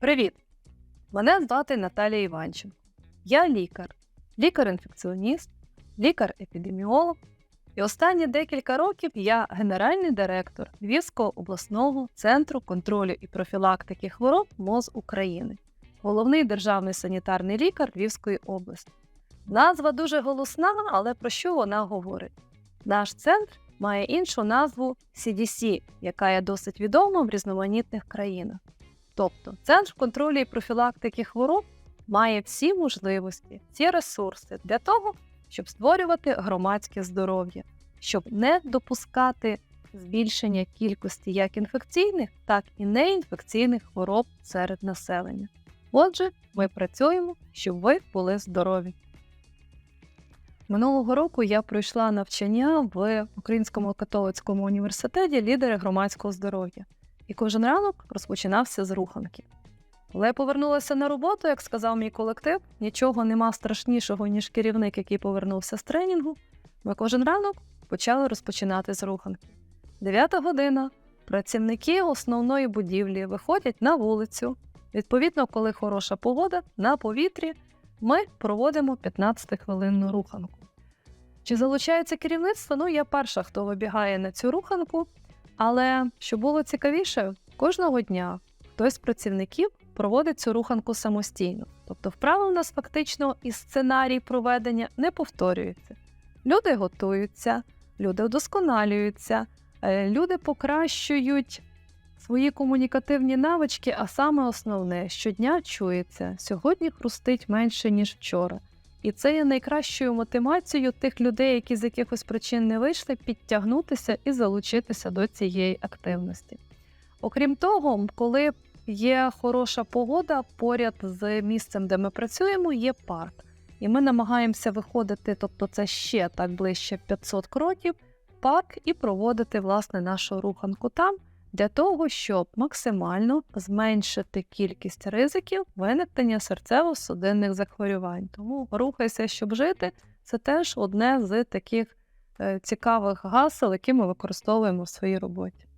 Привіт! Мене звати Наталія Іванченко. Я лікар, лікар-інфекціоніст, лікар-епідеміолог. І останні декілька років я генеральний директор Львівського обласного центру контролю і профілактики хвороб МОЗ України, головний державний санітарний лікар Львівської області. Назва дуже голосна, але про що вона говорить? Наш центр має іншу назву CDC, яка є досить відома в різноманітних країнах. Тобто Центр контролю і профілактики хвороб має всі можливості, всі ресурси для того, щоб створювати громадське здоров'я, щоб не допускати збільшення кількості як інфекційних, так і неінфекційних хвороб серед населення. Отже, ми працюємо, щоб ви були здорові. Минулого року я пройшла навчання в Українському католицькому університеті лідери громадського здоров'я. І кожен ранок розпочинався з руханки. Я повернулася на роботу, як сказав мій колектив, нічого нема страшнішого, ніж керівник, який повернувся з тренінгу. Ми кожен ранок почали розпочинати з руханки. Дев'ята година. Працівники основної будівлі виходять на вулицю. Відповідно, коли хороша погода, на повітрі ми проводимо 15-хвилинну руханку. Чи залучається керівництво? Ну, я перша, хто вибігає на цю руханку. Але що було цікавіше, кожного дня хтось з працівників проводить цю руханку самостійно. Тобто, вправи у нас фактично і сценарій проведення не повторюються. Люди готуються, люди удосконалюються, е, люди покращують свої комунікативні навички, а саме основне, щодня чується, сьогодні хрустить менше, ніж вчора. І це є найкращою мотивацією тих людей, які з якихось причин не вийшли, підтягнутися і залучитися до цієї активності. Окрім того, коли є хороша погода, поряд з місцем, де ми працюємо, є парк. І ми намагаємося виходити, тобто це ще так ближче 500 кроків, парк і проводити власне нашу руханку там для того, щоб максимально зменшити кількість ризиків виникнення серцево-судинних захворювань. Тому рухайся, щоб жити, це теж одне з таких е, цікавих гасел, які ми використовуємо в своїй роботі.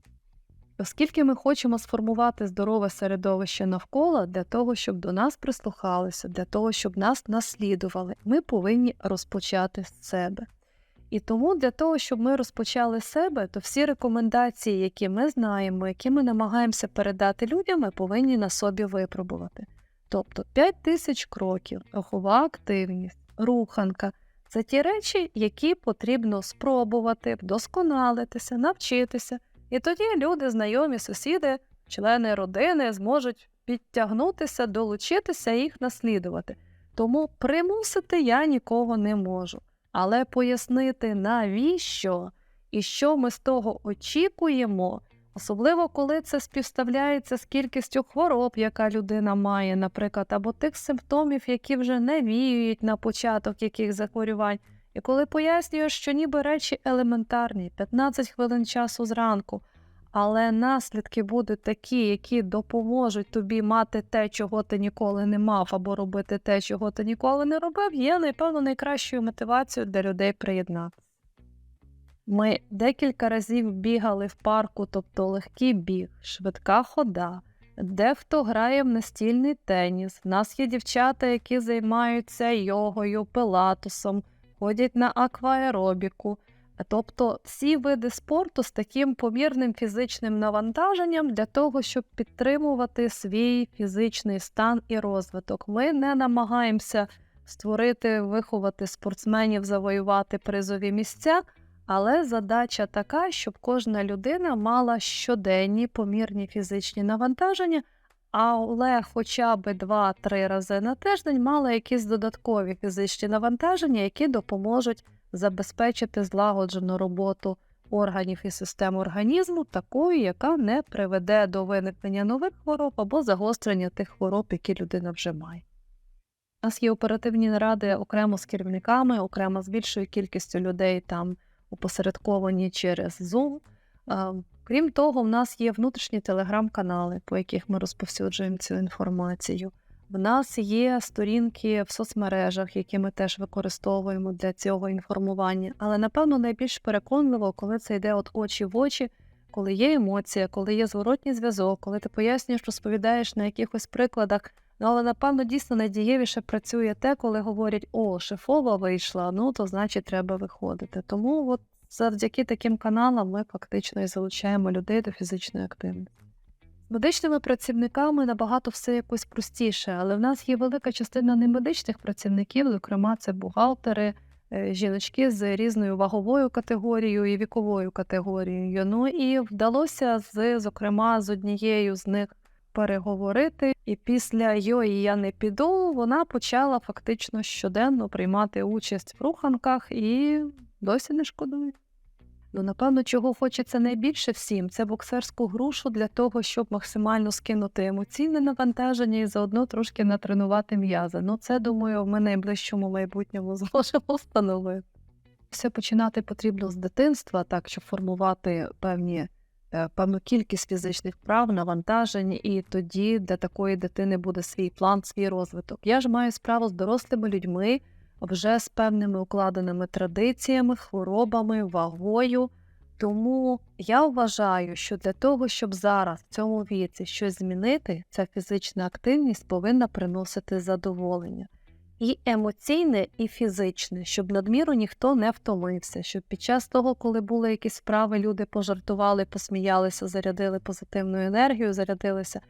Оскільки ми хочемо сформувати здорове середовище навколо для того, щоб до нас прислухалися, для того, щоб нас наслідували, ми повинні розпочати з себе. І тому для того, щоб ми розпочали себе, то всі рекомендації, які ми знаємо, які ми намагаємося передати людям, ми повинні на собі випробувати. Тобто 5 тисяч кроків, рухова активність, руханка це ті речі, які потрібно спробувати, вдосконалитися, навчитися. І тоді люди, знайомі, сусіди, члени родини зможуть підтягнутися, долучитися і їх наслідувати. Тому примусити я нікого не можу але пояснити, навіщо і що ми з того очікуємо, особливо коли це співставляється з кількістю хвороб, яка людина має, наприклад, або тих симптомів, які вже не віють на початок яких захворювань. І коли пояснюєш, що ніби речі елементарні, 15 хвилин часу зранку, але наслідки будуть такі, які допоможуть тобі мати те, чого ти ніколи не мав, або робити те, чого ти ніколи не робив, є, напевно, найкращою мотивацією для людей приєднатися. Ми декілька разів бігали в парку, тобто легкий біг, швидка хода, дехто грає в настільний теніс. В нас є дівчата, які займаються йогою, пилатусом, ходять на акваеробіку. Тобто всі види спорту з таким помірним фізичним навантаженням для того, щоб підтримувати свій фізичний стан і розвиток. Ми не намагаємося створити, виховати спортсменів, завоювати призові місця, але задача така, щоб кожна людина мала щоденні помірні фізичні навантаження, але хоча б 2-3 рази на тиждень мала якісь додаткові фізичні навантаження, які допоможуть забезпечити злагоджену роботу органів і систем організму, такою, яка не приведе до виникнення нових хвороб або загострення тих хвороб, які людина вже має. У нас є оперативні наради окремо з керівниками, окремо з більшою кількістю людей там опосередковані через Zoom. Крім того, в нас є внутрішні телеграм-канали, по яких ми розповсюджуємо цю інформацію. В нас є сторінки в соцмережах, які ми теж використовуємо для цього інформування. Але напевно найбільш переконливо, коли це йде от очі в очі, коли є емоція, коли є зворотній зв'язок, коли ти пояснюєш, розповідаєш на якихось прикладах. Ну, але напевно дійсно найдієвіше працює те, коли говорять: о, шефова вийшла, ну то значить треба виходити. Тому от завдяки таким каналам ми фактично і залучаємо людей до фізичної активності. Медичними працівниками набагато все якось простіше, але в нас є велика частина немедичних працівників, зокрема, це бухгалтери, е, жіночки з різною ваговою категорією і віковою категорією. Ну і вдалося з, зокрема, з однією з них переговорити. І після йої я не піду, вона почала фактично щоденно приймати участь в руханках і досі не шкодує. Ну, напевно, чого хочеться найбільше всім, це боксерську грушу для того, щоб максимально скинути емоційне навантаження і заодно трошки натренувати м'язи. Ну, це, думаю, ми найближчому майбутньому зможемо встановити. Все починати потрібно з дитинства, так, щоб формувати певні, е, певну кількість фізичних вправ, навантажень, і тоді для такої дитини буде свій план, свій розвиток. Я ж маю справу з дорослими людьми, вже з певними укладеними традиціями, хворобами, вагою. Тому я вважаю, що для того, щоб зараз в цьому віці щось змінити, ця фізична активність повинна приносити задоволення. І емоційне, і фізичне, щоб надміру ніхто не втомився, щоб під час того, коли були якісь справи, люди пожартували, посміялися, зарядили позитивну енергію, зарядилися,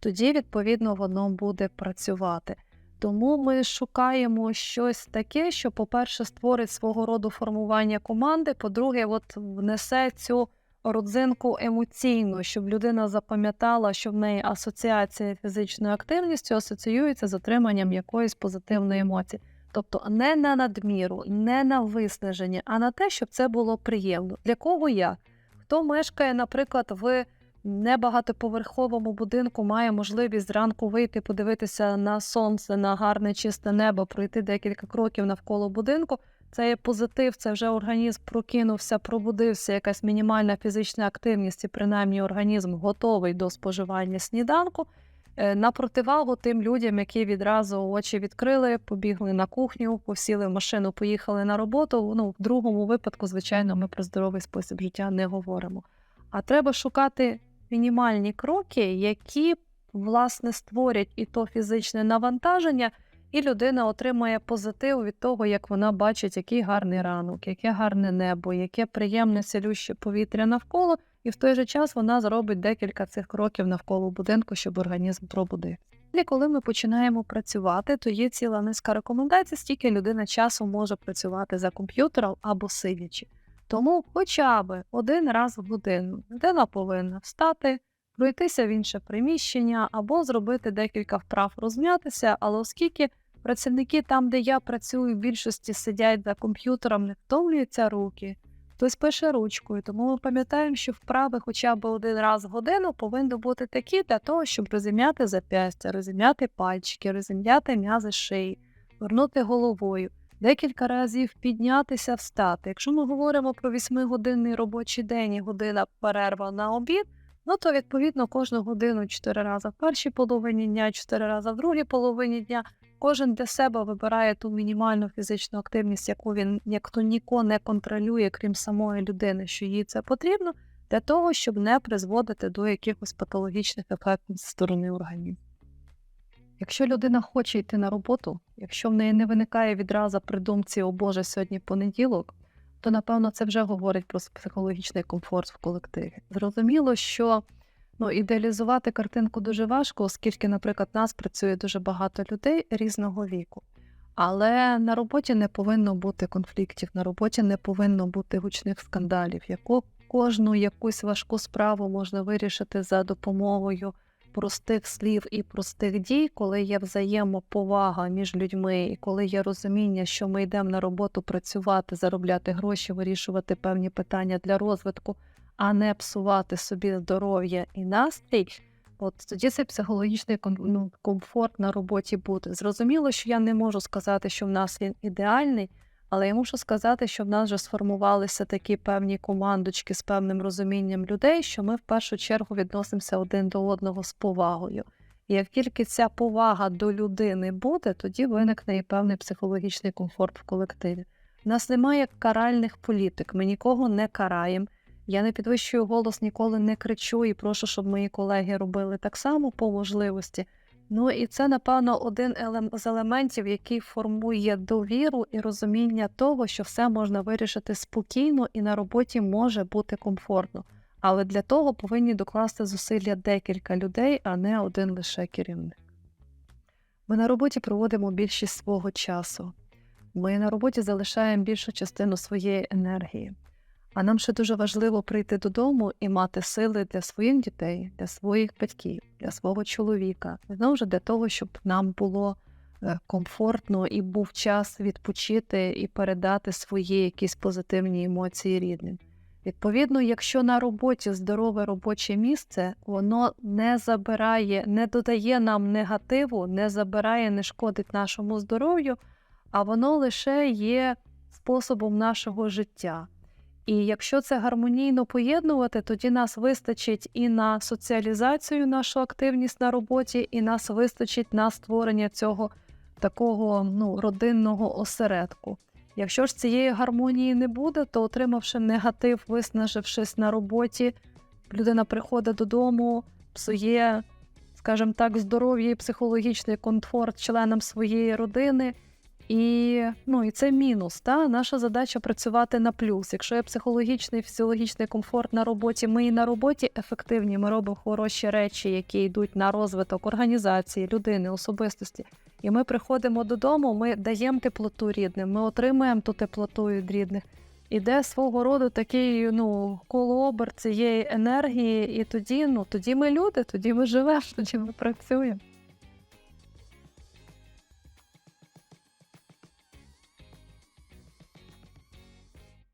тоді, відповідно, воно буде працювати. Тому ми шукаємо щось таке, що, по-перше, створить свого роду формування команди, по-друге, от внесе цю родзинку емоційну, щоб людина запам'ятала, що в неї асоціація фізичною активністю асоціюється з отриманням якоїсь позитивної емоції. Тобто не на надміру, не на виснаження, а на те, щоб це було приємно. Для кого я? Хто мешкає, наприклад, в небагатоповерховому будинку має можливість зранку вийти, подивитися на сонце, на гарне чисте небо, пройти декілька кроків навколо будинку. Це є позитив, це вже організм прокинувся, пробудився, якась мінімальна фізична активність, і принаймні організм готовий до споживання сніданку. Е, на противагу тим людям, які відразу очі відкрили, побігли на кухню, посіли в машину, поїхали на роботу. Ну, в другому випадку, звичайно, ми про здоровий спосіб життя не говоримо. А треба шукати мінімальні кроки, які власне створять і то фізичне навантаження, і людина отримає позитив від того, як вона бачить, який гарний ранок, яке гарне небо, яке приємне селюще повітря навколо, і в той же час вона зробить декілька цих кроків навколо будинку, щоб організм пробудив. І коли ми починаємо працювати, то є ціла низка рекомендацій, стільки людина часу може працювати за комп'ютером або сидячи. Тому хоча б один раз в годину людина повинна встати, пройтися в інше приміщення або зробити декілька вправ, розм'ятися, але оскільки працівники там, де я працюю, в більшості сидять за комп'ютером, не втомлюються руки, хтось пише ручкою, тому ми пам'ятаємо, що вправи хоча б один раз в годину повинні бути такі для того, щоб розім'яти зап'ястя, розім'яти пальчики, розім'яти м'язи шиї, вернути головою декілька разів піднятися, встати. Якщо ми говоримо про 8-годинний робочий день і година перерва на обід, ну то відповідно кожну годину 4 рази в першій половині дня, 4 рази в другій половині дня. Кожен для себе вибирає ту мінімальну фізичну активність, яку він як то ніко не контролює, крім самої людини, що їй це потрібно, для того, щоб не призводити до якихось патологічних ефектів зі сторони організму. Якщо людина хоче йти на роботу, якщо в неї не виникає відразу при думці «О Боже, сьогодні понеділок, то напевно це вже говорить про психологічний комфорт в колективі. Зрозуміло, що ну, ідеалізувати картинку дуже важко, оскільки, наприклад, нас працює дуже багато людей різного віку. Але на роботі не повинно бути конфліктів, на роботі не повинно бути гучних скандалів. Яку кожну якусь важку справу можна вирішити за допомогою простих слів і простих дій, коли є взаємоповага між людьми, і коли є розуміння, що ми йдемо на роботу працювати, заробляти гроші, вирішувати певні питання для розвитку, а не псувати собі здоров'я і настрій. От тоді цей психологічний ну, комфорт на роботі буде. Зрозуміло, що я не можу сказати, що в нас він ідеальний. Але я мушу сказати, що в нас вже сформувалися такі певні командочки з певним розумінням людей, що ми в першу чергу відносимося один до одного з повагою. І як тільки ця повага до людини буде, тоді виникне і певний психологічний комфорт в колективі. У нас немає каральних політик, ми нікого не караємо. Я не підвищую голос, ніколи не кричу і прошу, щоб мої колеги робили так само по можливості. Ну і це, напевно, один з елементів, який формує довіру і розуміння того, що все можна вирішити спокійно і на роботі може бути комфортно. Але для того повинні докласти зусилля декілька людей, а не один лише керівник. Ми на роботі проводимо більшість свого часу. Ми на роботі залишаємо більшу частину своєї енергії. А нам ще дуже важливо прийти додому і мати сили для своїх дітей, для своїх батьків, для свого чоловіка. Знову ж для того, щоб нам було е, комфортно і був час відпочити і передати свої якісь позитивні емоції рідним. Відповідно, якщо на роботі здорове робоче місце, воно не забирає, не додає нам негативу, не забирає, не шкодить нашому здоров'ю, а воно лише є способом нашого життя. І якщо це гармонійно поєднувати, тоді нас вистачить і на соціалізацію, нашу активність на роботі, і нас вистачить на створення цього такого ну, родинного осередку. Якщо ж цієї гармонії не буде, то отримавши негатив, виснажившись на роботі, людина приходить додому, псує, скажімо так, здоров'я і психологічний комфорт членам своєї родини. І, ну, і це мінус. Та? Наша задача працювати на плюс. Якщо є психологічний, фізіологічний комфорт на роботі, ми і на роботі ефективні, ми робимо хороші речі, які йдуть на розвиток організації, людини, особистості. І ми приходимо додому, ми даємо теплоту рідним, ми отримуємо ту теплоту від рідних. Іде свого роду такий ну, колообер цієї енергії, і тоді, ну, тоді ми люди, тоді ми живемо, тоді ми працюємо.